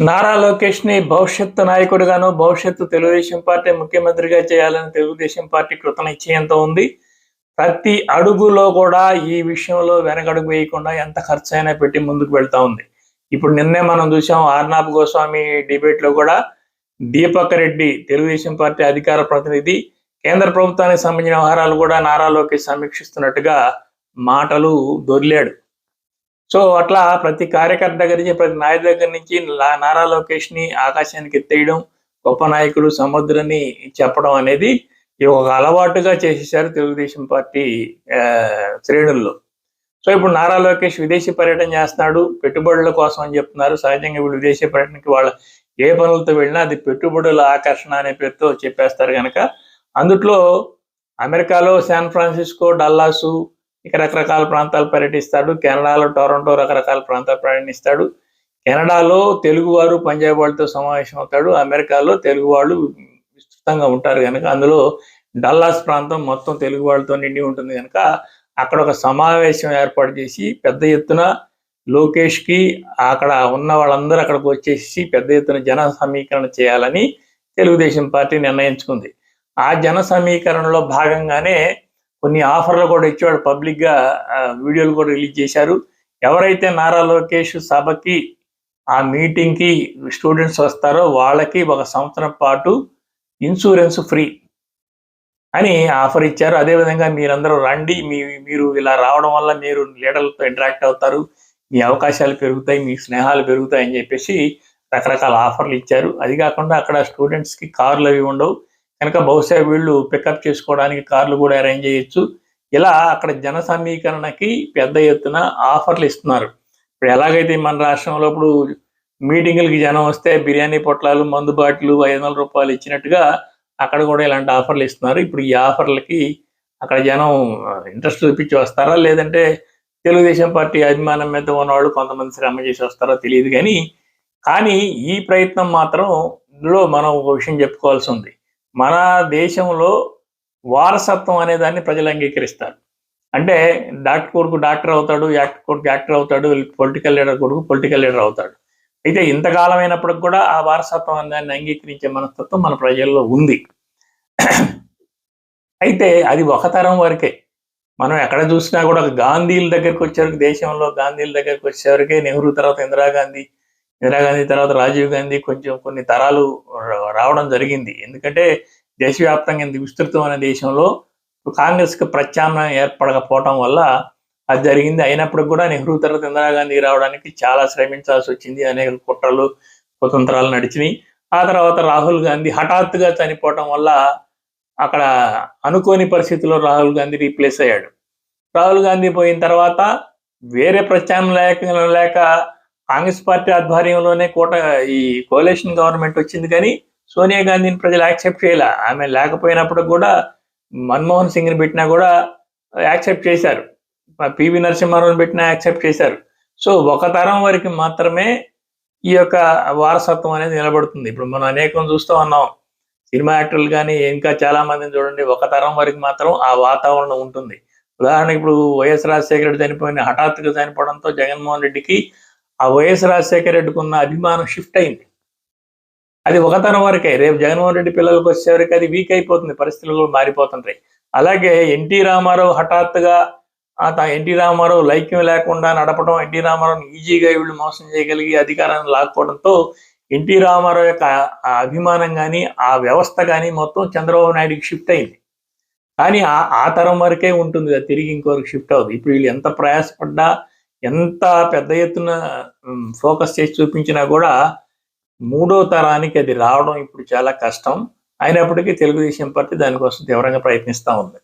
నారా లోకేష్ని భవిష్యత్తు నాయకుడిగాను భవిష్యత్తు తెలుగుదేశం పార్టీ ముఖ్యమంత్రిగా చేయాలని తెలుగుదేశం పార్టీ కృతనిశ్చయంతో ఉంది. ప్రతి అడుగులో కూడా ఈ విషయంలో వెనకడుగు వేయకుండా ఎంత ఖర్చు అయినా పెట్టి ముందుకు వెళ్తా ఉంది. ఇప్పుడు నిన్నే మనం చూసాం ఆర్నాబ్ గోస్వామి డిబేట్లో కూడా దీపక్ రెడ్డి తెలుగుదేశం పార్టీ అధికార ప్రతినిధి కేంద్ర ప్రభుత్వానికి సంబంధించిన వ్యవహారాలు కూడా నారా లోకేష్ సమీక్షిస్తున్నట్టుగా మాటలు దొర్లాడు. సో అట్లా ప్రతి కార్యకర్త దగ్గర నుంచి ప్రతి నాయకుడి దగ్గర నుంచి నారా లోకేష్ని ఆకాశానికి ఎత్తేయడం గొప్ప నాయకుడు సముద్రని చెప్పడం అనేది ఒక అలవాటుగా చేసేసారు తెలుగుదేశం పార్టీ శ్రేణుల్లో. సో ఇప్పుడు నారా లోకేష్ విదేశీ పర్యటన చేస్తున్నాడు పెట్టుబడుల కోసం అని చెప్తున్నారు. సహజంగా ఇప్పుడు విదేశీ పర్యటనకి వాళ్ళ ఏ పనులతో వెళ్ళినా అది పెట్టుబడుల ఆకర్షణ అనే పేరుతో చెప్పేస్తారు కనుక అందుట్లో అమెరికాలో శాన్ ఫ్రాన్సిస్కో డల్లాసు ఇక రకరకాల ప్రాంతాలు పర్యటిస్తాడు. కెనడాలో టొరంటో రకరకాల ప్రాంతాలు పర్యటిస్తాడు. కెనడాలో తెలుగు వారు పంజాబ్ వాళ్ళతో సమావేశం అవుతాడు. అమెరికాలో తెలుగు వాళ్ళు విస్తృతంగా ఉంటారు కనుక అందులో డల్లాస్ ప్రాంతం మొత్తం తెలుగు వాళ్ళతో నిండి ఉంటుంది కనుక అక్కడ ఒక సమావేశం ఏర్పాటు చేసి పెద్ద ఎత్తున లోకేష్కి అక్కడ ఉన్న వాళ్ళందరూ అక్కడికి వచ్చేసి పెద్ద ఎత్తున జన సమీకరణ చేయాలని తెలుగుదేశం పార్టీ నిర్ణయించుకుంది. ఆ జన సమీకరణలో భాగంగానే కొన్ని ఆఫర్లు కూడా ఇచ్చేవాడు పబ్లిక్గా వీడియోలు కూడా రిలీజ్ చేశారు. ఎవరైతే నారా లోకేష్ సభకి ఆ మీటింగ్కి స్టూడెంట్స్ వస్తారో వాళ్ళకి ఒక సంవత్సరం పాటు ఇన్సూరెన్స్ ఫ్రీ అని ఆఫర్ ఇచ్చారు. అదేవిధంగా మీరందరూ రండి మీ మీరు ఇలా రావడం వల్ల మీరు లీడర్లతో ఇంటరాక్ట్ అవుతారు మీ అవకాశాలు పెరుగుతాయి మీ స్నేహాలు పెరుగుతాయి అని చెప్పేసి రకరకాల ఆఫర్లు ఇచ్చారు. అది కాకుండా అక్కడ స్టూడెంట్స్కి కార్లు అవి ఉండవు. కనుక బహుశా వీళ్ళు పికప్ చేసుకోవడానికి కార్లు కూడా అరేంజ్ చేయొచ్చు. ఇలా అక్కడ జన సమీకరణకి పెద్ద ఎత్తున ఆఫర్లు ఇస్తున్నారు. ఇప్పుడు ఎలాగైతే మన రాష్ట్రంలో ఇప్పుడు మీటింగులకి జనం వస్తే బిర్యానీ పొట్లాలు మందు బాటిలు ఐదు వందల రూపాయలు ఇచ్చినట్టుగా అక్కడ కూడా ఇలాంటి ఆఫర్లు ఇస్తున్నారు. ఇప్పుడు ఈ ఆఫర్లకి అక్కడ జనం ఇంట్రెస్ట్ చూపించి వస్తారా? లేదంటే తెలుగుదేశం పార్టీ అభిమానం మీద ఉన్నవాళ్ళు కొంతమంది శ్రమ చేసి వస్తారో తెలియదు కానీ కానీ ఈ ప్రయత్నం మాత్రం ఇందులో మనం ఒక విషయం చెప్పుకోవాల్సి ఉంది. మన దేశంలో వారసత్వం అనే దాన్ని ప్రజలు అంగీకరిస్తారు. అంటే డాక్టర్ కొడుకు డాక్టర్ అవుతాడు యాక్టర్ కొడుకు యాక్టర్ అవుతాడు పొలిటికల్ లీడర్ కొడుకు పొలిటికల్ లీడర్ అవుతాడు. అయితే ఇంతకాలం అయినప్పటికి కూడా ఆ వారసత్వం అనే దాన్ని అంగీకరించే మనస్తత్వం మన ప్రజల్లో ఉంది. అయితే అది ఒక తరం వరకే. మనం ఎక్కడ చూసినా కూడా గాంధీల దగ్గరికి వచ్చేవరకు దేశంలో గాంధీల దగ్గరికి వచ్చేవరకే నెహ్రూ తర్వాత ఇందిరాగాంధీ ఇందిరాగాంధీ తర్వాత రాజీవ్ గాంధీ కొంచెం కొన్ని తరాలు రా- రావడం జరిగింది. ఎందుకంటే దేశవ్యాప్తంగా ఇంత విస్తృతమైన దేశంలో కాంగ్రెస్కి ప్రత్యామ్నాయం ఏర్పడకపోవటం వల్ల అది జరిగింది. అయినప్పటికి కూడా నెహ్రూ తర్వాత ఇందిరాగాంధీ రావడానికి చాలా శ్రమించాల్సి వచ్చింది. అనేక కుట్రలు కుతంత్రాలు నడిచినాయి. ఆ తర్వాత రాహుల్ గాంధీ హఠాత్తుగా చనిపోవటం వల్ల అక్కడ అనుకోని పరిస్థితుల్లో రాహుల్ గాంధీ రీప్లేస్ అయ్యాడు. రాహుల్ గాంధీ పోయిన తర్వాత వేరే ప్రత్యామ్నాయకం లేక కాంగ్రెస్ పార్టీ ఆధ్వర్యంలోనే కూట ఈ కోలేషన్ గవర్నమెంట్ వచ్చింది కానీ సోనియా గాంధీని ప్రజలు యాక్సెప్ట్ చేయలే? ఆమె లేకపోయినప్పుడు కూడా మన్మోహన్ సింగ్ని పెట్టినా కూడా యాక్సెప్ట్ చేశారు. పివి నరసింహారావుని పెట్టినా యాక్సెప్ట్ చేశారు. సో ఒక తరం వరకు మాత్రమే ఈ యొక్క వారసత్వం అనేది నిలబడుతుంది. ఇప్పుడు మనం అనేకం చూస్తూ ఉన్నాం. సినిమా యాక్టర్లు కానీ ఇంకా చాలా మందిని చూడండి. ఒక తరం వరకు మాత్రం ఆ వాతావరణం ఉంటుంది. ఉదాహరణకి ఇప్పుడు వైఎస్ రాజశేఖర రెడ్డి చనిపోయిన హఠాత్తుగా చనిపోవడంతో జగన్మోహన్ రెడ్డికి ఆ వైఎస్ రాజశేఖర రెడ్డికి ఉన్న అభిమానం షిఫ్ట్ అయింది. అది ఒక తరం వరకే. రేపు జగన్మోహన్ రెడ్డి పిల్లలకు వచ్చేవరకు అది వీక్ అయిపోతుంది. పరిస్థితులు మారిపోతుంటాయి. అలాగే ఎన్టీ రామారావు హఠాత్తుగా ఎన్టీ రామారావు లైక్యం లేకుండా నడపడం ఎన్టీ రామారావుని ఈజీగా వీళ్ళు మోసం చేయగలిగి అధికారాన్ని లాక్కోవడంతో ఎన్టీ రామారావు యొక్క అభిమానం కానీ ఆ వ్యవస్థ కానీ మొత్తం చంద్రబాబు నాయుడికి షిఫ్ట్ అయింది. కానీ ఆ తరం వరకే ఉంటుంది. తిరిగి ఇంకొకరికి షిఫ్ట్ అవుతుంది ఇప్పుడు వీళ్ళు ఎంత ప్రయాసపడ్డా ఎంత పెద్ద ఎత్తున ఫోకస్ చేసి చూపించినా కూడా మూడో తరానికి అది రావడం ఇప్పుడు చాలా కష్టం. అయినప్పటికీ తెలుగుదేశం పార్టీ దానికోసం తీవ్రంగా ప్రయత్నిస్తూ ఉంది.